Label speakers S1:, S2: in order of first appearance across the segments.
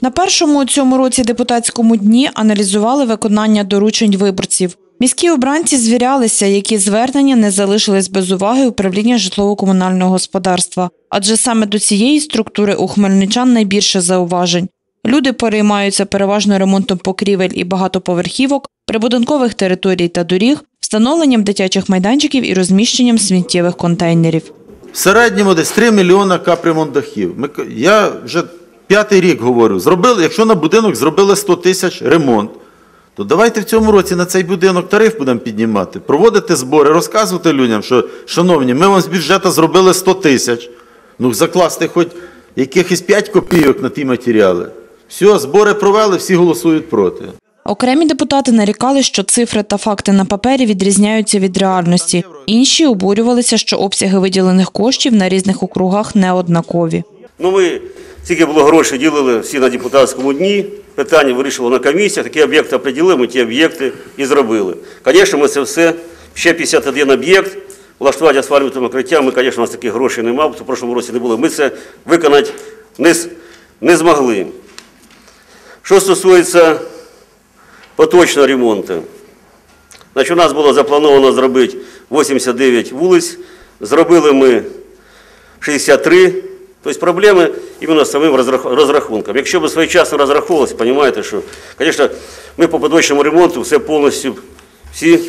S1: На першому у цьому році депутатському дні аналізували виконання доручень виборців. Міські обранці звірялися, які звернення не залишились без уваги управління житлово-комунального господарства. Адже саме до цієї структури у хмельничан найбільше зауважень. Люди переймаються переважно ремонтом покрівель і багатоповерхівок, прибудинкових територій та доріг, встановленням дитячих майданчиків і розміщенням сміттєвих контейнерів.
S2: В середньому десь 3 мільйона капремонт дахів. Я вже п'ятий рік говорю, зробили, якщо на будинок зробили 100 тисяч ремонт, то давайте в цьому році на цей будинок тариф будемо піднімати, проводити збори, розказувати людям, що, шановні, ми вам з бюджету зробили 100 тисяч, ну закласти хоч якихось 5 копійок на ті матеріали. Все, збори провели, всі голосують проти.
S1: Окремі депутати нарікали, що цифри та факти на папері відрізняються від реальності. Інші обурювалися, що обсяги виділених коштів на різних округах не однакові.
S3: Ну, ми скільки було грошей ділили всі на депутатському дні. Питання вирішували на комісіях, такі об'єкти оприділили, ми ті об'єкти і зробили. Звісно, ми це все, ще 51 об'єкт, влаштувати асфальтове покриття, ми, звісно, у нас таких грошей немає, в прошлому році не було. Ми це виконати не, не змогли. Що стосується поточного ремонту, значить, у нас було заплановано зробити 89 вулиць, зробили ми 63. Тобто проблеми іменно з самим розрахунком. Якщо б своєчасно розраховувалися, розумієте, що, звісно, ми по поточному ремонту все повністю, всі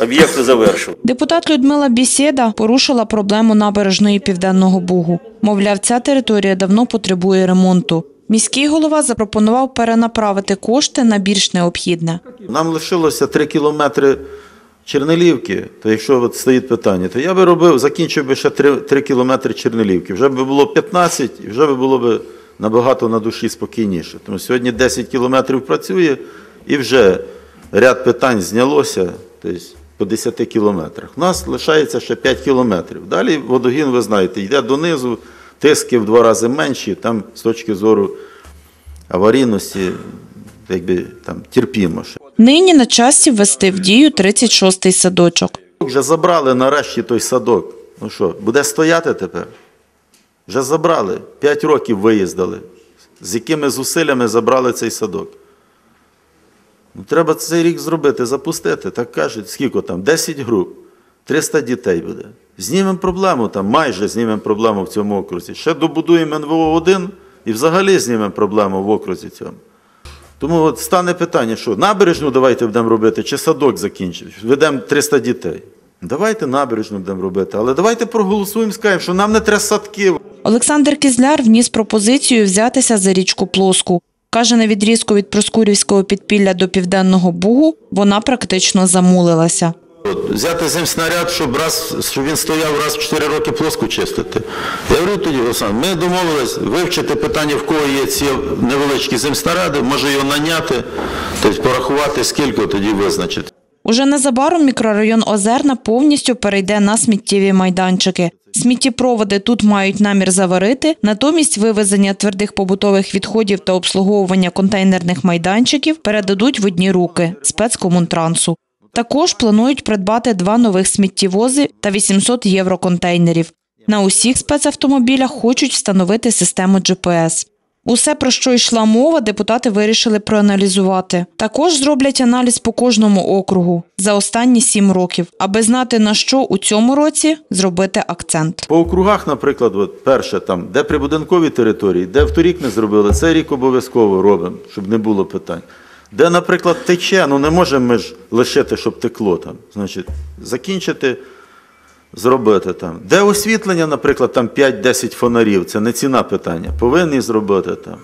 S3: об'єкти завершили.
S1: Депутат Людмила Бісєда порушила проблему набережної Південного Бугу. Мовляв, ця територія давно потребує ремонту. Міський голова запропонував перенаправити кошти на більш необхідне.
S2: Нам лишилося 3 кілометри Чернелівки, то якщо от стоїть питання, то я би робив, закінчив би ще 3, 3 кілометри Чернелівки. Вже би було 15 і вже би було б набагато на душі спокійніше. Тому сьогодні 10 кілометрів працює і вже ряд питань знялося тобто, по 10 кілометрах. У нас лишається ще 5 кілометрів. Далі водогін, ви знаєте, йде донизу, тиски в два рази менші, там з точки зору аварійності, якби там терпімо ще.
S1: Нині на часі ввести в дію 36-й садочок.
S2: Вже забрали нарешті той садок. Ну що, буде стояти тепер? Вже забрали. П'ять років виїздили. З якими зусиллями забрали цей садок. Ну, треба цей рік зробити, запустити. Так кажуть, скільки там? 10 груп, 300 дітей буде. Знімемо проблему там, майже знімемо проблему в цьому окрузі. Ще добудуємо НВО-1 і взагалі знімемо проблему в окрузі цьому. Тому от стане питання, що набережну давайте будемо робити, чи садок закінчить. Ведемо 300 дітей. Давайте набережну будемо робити, але давайте проголосуємо, скажемо, що нам не треба садків.
S1: Олександр Кізляр вніс пропозицію взятися за річку Плоску. Каже, на відрізку від Проскурівського підпілля до Південного Бугу вона практично замулилася.
S2: Взяти земснаряд, щоб раз, щоб він стояв раз в 4 роки плоску чистити. Я говорю тоді, Олександр, ми домовились вивчити питання, в кого є ці невеличкі земснаряди, може його наняти, тобто порахувати, скільки тоді визначити.
S1: Уже незабаром мікрорайон Озерна повністю перейде на сміттєві майданчики. Сміттєпроводи тут мають намір заварити, натомість вивезення твердих побутових відходів та обслуговування контейнерних майданчиків передадуть в одні руки спецкомунтрансу. Також планують придбати два нових сміттєвози та 800 євроконтейнерів. На усіх спецавтомобілях хочуть встановити систему GPS. Усе, про що йшла мова, депутати вирішили проаналізувати. Також зроблять аналіз по кожному округу за останні сім років, аби знати на що у цьому році зробити акцент.
S2: По округах, наприклад, от перше, там, де прибудинкові території, де вторік не зробили, цей рік обов'язково робимо, щоб не було питань. Де, наприклад, тече, ну не можемо ми ж лишити, щоб текло там. Значить, закінчити, зробити там. Де освітлення, наприклад, там 5-10 фонарів, це не ціна питання. Повинні зробити там.